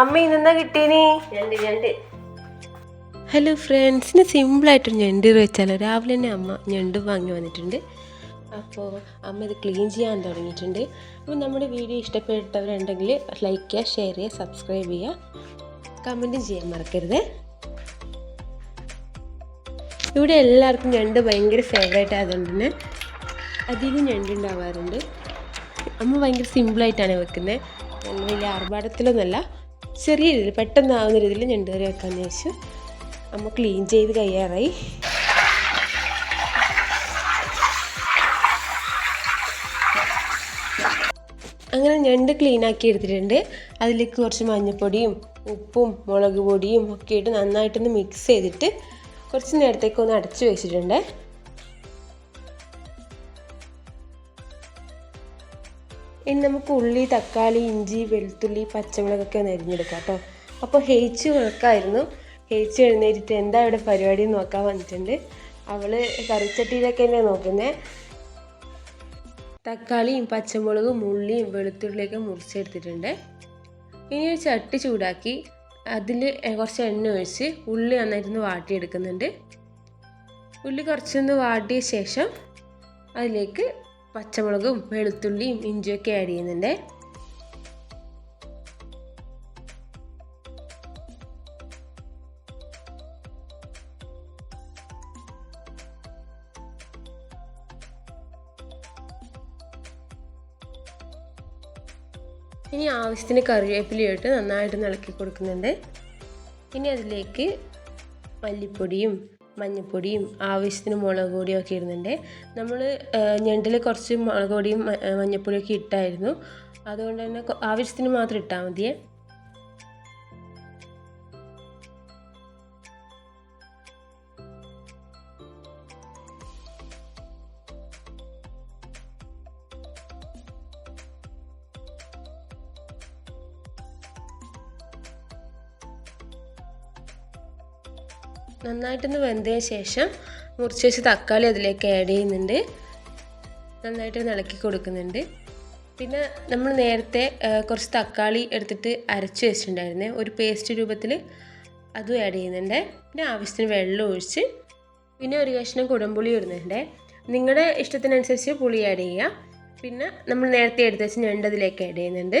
അമ്മ ഇന്നെന്താ കിട്ടീനി? ഹലോ ഫ്രണ്ട്സിന് സിമ്പിളായിട്ടൊരു ഞണ്ട് വെച്ചാലോ. രാവിലെ തന്നെ അമ്മ ഞണ്ട് വാങ്ങി വന്നിട്ടുണ്ട്. അപ്പോൾ അമ്മ ഇത് ക്ലീൻ ചെയ്യാൻ തുടങ്ങിയിട്ടുണ്ട്. അപ്പോൾ നമ്മുടെ വീഡിയോ ഇഷ്ടപ്പെട്ടവരുണ്ടെങ്കിൽ ലൈക്ക് ചെയ്യുക ഷെയർ ചെയ്യുക സബ്സ്ക്രൈബ് ചെയ്യുക. കമന്റും ചെയ്യാൻ മറക്കരുത്. ഇവിടെ എല്ലാവർക്കും ഞണ്ട് ഭയങ്കര ഫേവറേറ്റ് ആയതുകൊണ്ട് തന്നെ അധികം ഞണ്ട് ഉണ്ടാവാറുണ്ട്. അമ്മ ഭയങ്കര സിമ്പിളായിട്ടാണ് വെക്കുന്നത്. നല്ല വലിയ ആർഭാടത്തിലൊന്നുമല്ല. ചെറിയ രീതിയിൽ പെട്ടെന്നാവുന്ന രീതിയിൽ ഞണ്ട് കറി വെക്കാമെന്ന് വെച്ചു അമ്മ ക്ലീൻ ചെയ്ത് കഴിയാറായി അങ്ങനെ ഞണ്ട് ക്ലീൻ ആക്കി എടുത്തിട്ടുണ്ട്. അതിലേക്ക് കുറച്ച് മഞ്ഞൾപ്പൊടിയും ഉപ്പും മുളക് പൊടിയും ഒക്കെ ഇട്ട് നന്നായിട്ടൊന്ന് മിക്സ് ചെയ്തിട്ട് കുറച്ച് നേരത്തേക്ക് ഒന്ന് അടച്ചു വെച്ചിട്ടുണ്ട്. ഇനി നമുക്ക് ഉള്ളി തക്കാളി ഇഞ്ചി വെളുത്തുള്ളി പച്ചമുളകൊക്കെ ഒന്ന് അരിഞ്ഞെടുക്കാം കേട്ടോ. അപ്പോൾ ഹേച്ച് വിളക്കായിരുന്നു ഹേച്ച് എഴുന്നേറ്റിട്ട് എന്താ ഇവിടെ പരിപാടി നോക്കാൻ വന്നിട്ടുണ്ട്. അവൾ കറിച്ചട്ടിയിലൊക്കെ തന്നെ നോക്കുന്നത് തക്കാളിയും പച്ചമുളകും ഉള്ളിയും വെളുത്തുള്ളിയൊക്കെ മുറിച്ചെടുത്തിട്ടുണ്ട്. ഇനി ഒരു ചട്ടി ചൂടാക്കി അതിൽ കുറച്ച് എണ്ണ ഒഴിച്ച് ഉള്ളി നന്നായിട്ടൊന്ന് വാട്ടിയെടുക്കുന്നുണ്ട്. ഉള്ളി കുറച്ചൊന്ന് വാട്ടിയ ശേഷം അതിലേക്ക് പച്ചമുളകും വെളുത്തുള്ളിയും ഇഞ്ചിയൊക്കെ ആഡ് ചെയ്യുന്നുണ്ട്. ഇനി ആവശ്യത്തിന് കറിവേപ്പിലയിട്ട് നന്നായിട്ട് ഇളക്കി കൊടുക്കുന്നുണ്ട്. ഇനി അതിലേക്ക് മല്ലിപ്പൊടിയും മഞ്ഞൾപ്പൊടിയും ആവശ്യത്തിന് മുളക് പൊടിയും ഒക്കെ ഇടുന്നുണ്ട്. നമ്മൾ ഞണ്ടിൽ കുറച്ച് മുളക് പൊടിയും മഞ്ഞൾപ്പൊടിയൊക്കെ ഇട്ടായിരുന്നു. അതുകൊണ്ട് തന്നെ ആവശ്യത്തിന് മാത്രം ഇട്ടാൽ മതിയേ. നന്നായിട്ടൊന്ന് വെന്തതിന് ശേഷം മുറിച്ച് വെച്ച് തക്കാളി അതിലേക്ക് ആഡ് ചെയ്യുന്നുണ്ട്. നന്നായിട്ട് ഇളക്കി കൊടുക്കുന്നുണ്ട്. പിന്നെ നമ്മൾ നേരത്തെ കുറച്ച് തക്കാളി എടുത്തിട്ട് അരച്ച് വെച്ചിട്ടുണ്ടായിരുന്നേ. ഒരു പേസ്റ്റ് രൂപത്തിൽ അതും ആഡ് ചെയ്യുന്നുണ്ട്. പിന്നെ ആവശ്യത്തിന് വെള്ളം ഒഴിച്ച് പിന്നെ ഒരു കഷ്ണം കുടംപുളി ഇടുന്നുണ്ട്. നിങ്ങളുടെ ഇഷ്ടത്തിനനുസരിച്ച് പുളി ആഡ് ചെയ്യുക. പിന്നെ നമ്മൾ നേരത്തെ എടുത്ത് വെച്ച് ഞണ്ടതിലേക്ക് ആഡ് ചെയ്യുന്നുണ്ട്.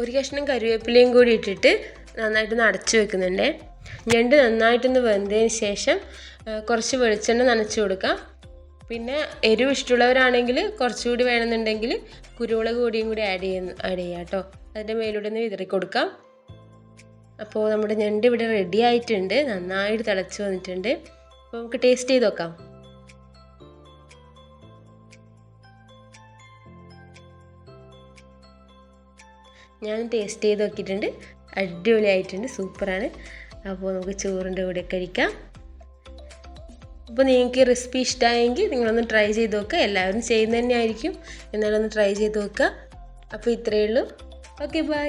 ഒരു കഷ്ണം കറിവേപ്പിലയും കൂടി ഇട്ടിട്ട് നന്നായിട്ടൊന്ന് അടച്ചു വെക്കുന്നുണ്ട്. ഞണ്ട് നന്നായിട്ടൊന്ന് വെന്തതിന് ശേഷം കുറച്ച് വെളിച്ചെണ്ണ നനച്ച് കൊടുക്കാം. പിന്നെ എരിവ് ഇഷ്ടമുള്ളവരാണെങ്കിൽ കുറച്ചുകൂടി വേണമെന്നുണ്ടെങ്കിൽ കുരുമുളക് പൊടിയും കൂടി ആഡ് ചെയ്യുന്ന ആഡ് ചെയ്യാം കേട്ടോ. അതിന്റെ മേലൂടെ ഒന്ന് വിതറി കൊടുക്കാം. അപ്പോൾ നമ്മുടെ ഞണ്ട് ഇവിടെ റെഡി ആയിട്ടുണ്ട്. നന്നായിട്ട് തിളച്ച് വന്നിട്ടുണ്ട്. അപ്പോൾ നമുക്ക് ടേസ്റ്റ് ചെയ്ത് നോക്കാം. ഞാൻ ടേസ്റ്റ് ചെയ്ത് നോക്കിയിട്ടുണ്ട്. അടിപൊളിയായിട്ടുണ്ട് സൂപ്പറാണ്. അപ്പോൾ നമുക്ക് ചോറിന്റെ കൂടെ കഴിക്കാം. അപ്പോൾ നിങ്ങൾക്ക് റെസിപ്പി ഇഷ്ടമായെങ്കിൽ നിങ്ങളൊന്ന് ട്രൈ ചെയ്ത് നോക്കുക എല്ലാവരും ചെയ്യുന്നത് തന്നെ ആയിരിക്കും എന്നാലൊന്ന് ട്രൈ ചെയ്ത് നോക്കുക. അപ്പോൾ ഇത്രയേ ഉള്ളൂ. Okay bye